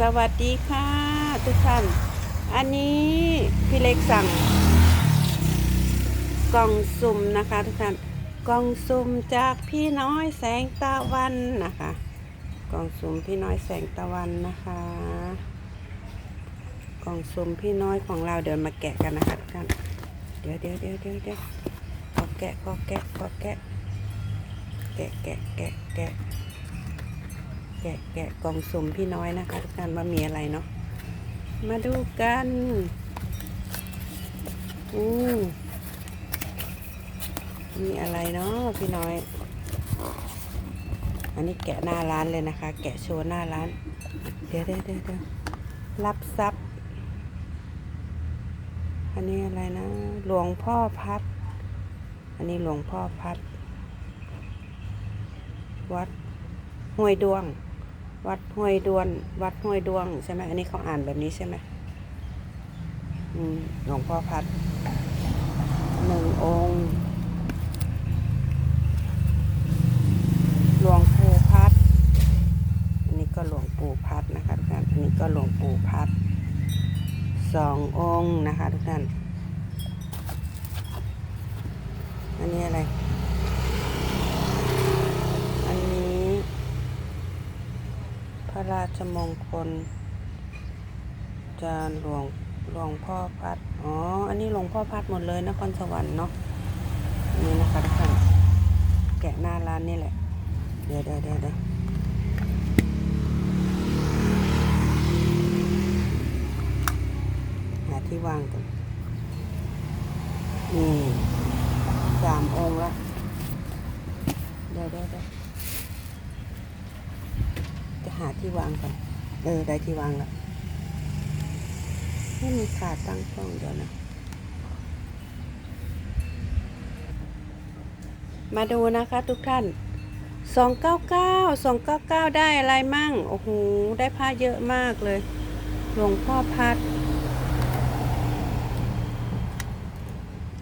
สวัสดีค่ะทุกท่าน อันนี้พี่เล็กสั่ง กล่องสุ่มนะคะทุกท่าน กล่องสุ่มจากพี่น้อยแสงตะวันนะคะ กล่องสุ่มพี่น้อยแสงตะวันนะคะ กล่องสุ่มพี่น้อยของเราเดี๋ยวมาแกะกันนะคะทุกท่าน เดี๋ยวเดี๋ยวเดี๋ยวเดี๋ยวเดี๋ยวขอแกะขอแกะขอแกะ แกะแกะแกะแกะ แกะแกะกล่องสุ่มพี่น้อยนะคะทุกท่านว่ามีอะไรเนาะมาดูกันอืมมีอะไรเนาะพี่น้อย อันนี้แกะหน้าร้านเลยนะคะ แกะโชว์หน้าร้านเดี๋ยวเดี๋ยวเดี๋ยวเดี๋ยวรับทรัพย์ อันนี้อะไรนะ หลวงพ่อพัด อันนี้หลวงพ่อพัด วัดห้วยดวง วัดห้วยดวน วัดห้วยดวงใช่ไหมอันนี้เขาอ่านแบบนี้ใช่ไหมหลวงพ่อพัดหนึ่งองค์ หลวงปู่พัด อันนี้ก็หลวงปู่พัดนะคะทุกท่าน อันนี้ก็หลวงปู่พัดสององค์นะคะทุกท่านอันนี้อะไร อันนี้ พ ระราชมงคล จารย์หลวงหลวงพ่อพัด อ๋อ อันนี้หลวงพ่อพัดหมดเลยนครสวรรค์เนาะ นี่นะคะทุกท่านแกะหน้าร้านนี่แหละ เดี๋ยวเดี๋ยวเดี๋ยวเดี๋ยวหาที่วางก่อนนี่สามองค์ละเดี๋ยวเดี๋ยวเดี๋ยวาที่วางก่อน เออ ได้ที่วางแล้วไม่มีขาตั้งกล้องเดี๋ยวนะ มาดูนะคะทุกท่าน299 299ได้อะไรมั่ง โอ้โห ได้ผ้าเยอะมากเลย หลวงพ่อพัด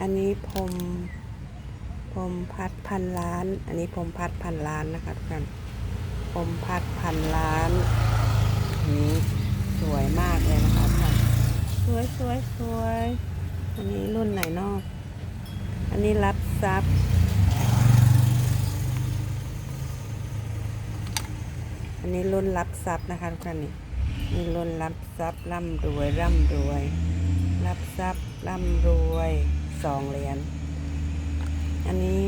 อันนี้พรมพรมพัดพันล้าน อันนี้พรมพัดพันล้านนะคะทุกท่าน พรมพัดพันล้านนี้สวยมากเลยนะคะทุกท่านสวยสวยสวยอันนี้รุ่นไหนนอก อันนี้รับทรัพย์อันนี้รุ่นรับทรัพย์นะคะทุกท่านนี่นี่รุ่นรับทรัพย์ร่ำรวยร่ำรวย รับทรัพย์ร่ำรวยสองเหรียญอันนี้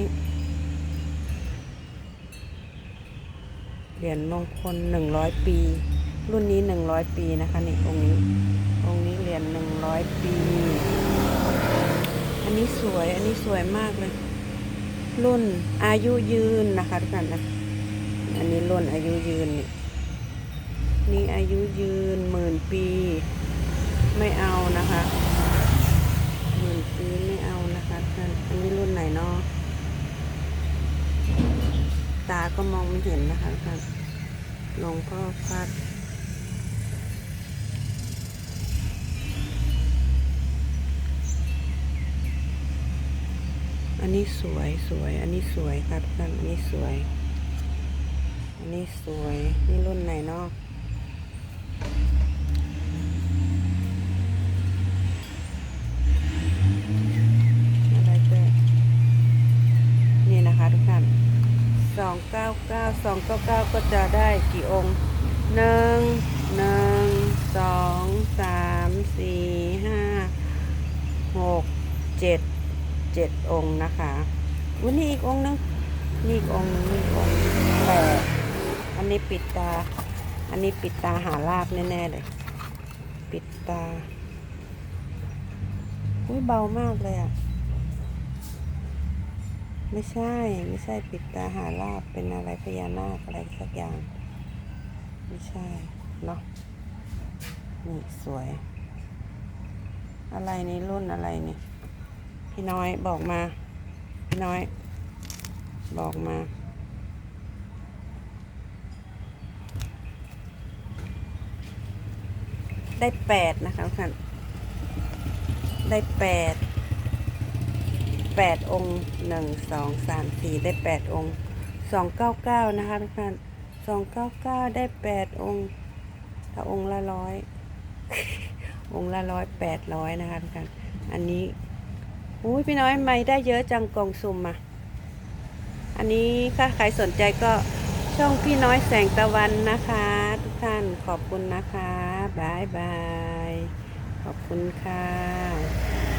เหรียญมงคลหนึ่งร้อยปี รุ่นนี้หนึ่งร้อยปีนะคะนี่องค์นี้ องค์นี้เหรียญหนึ่งร้อยปี อันนี้สวย อันนี้สวยมากเลย รุ่นอายุยืนนะคะทุกท่านนะ อันนี้รุ่นอายุยืนนี่นี่อายุยืนหมื่นปี ไม่เอานะคะหมื่นปีไม่เอานะคะท่านอันนี้รุ่นไหนเนาะตาก็ มองไม่เห็นนะคะท่านหลวงพ่อพัดอันนี้สวยสวย อันนี้สวยครับท่านอันนี้สวย อันนี้สวย นี่รุ่นไหนนอกไรเจ้นี่นะคะทุกท่านส องเก้าเก้าสองเก้าเก้าก็จะได้กี่องค์หนึ่งหนึ่งสองสามสี่ห้าหกเจ็ดเจ็ดองค์นะคะวันนี้อีกองค์หนึงนี่อีกองค์นึงนี่อีกองค์แปดอันนี้ปิดตา อันนี้ปิดตาหาลาบแน่ๆเลย ปิดตาอุ้ยเบามากเลยอะ ไม่ใช่ไม่ใช่ปิดตาหาลาบเป็นอะไรพญานาคอะไรสักอย่าง ไม่ใช่เนาะนี่สวย อะไรนี่รุ่นอะไรนี่ พี่น้อยบอกมา พี่น้อย บอกมาได้แปดนะคะท่านได้แปด แปดองค์หนึ่งสองสามสี่ได้แปดองค์สองเก้าเก้านะคะทุกท่านสองเก้าเก้าได้แปดองค์ถ้าองค์ละร้อยองค์ละร้อยแปดร้อยนะคะทุกท่านอันนี้อุ้ยพี่น้อยไม่ได้เยอะจังกล่องซุ่มอะอันนี้ถ้าใครสนใจก็ช่องพี่น้อยแสงตะวันนะคะ ทุกท่านขอบคุณนะคะบายบาย ขอบคุณค่ะ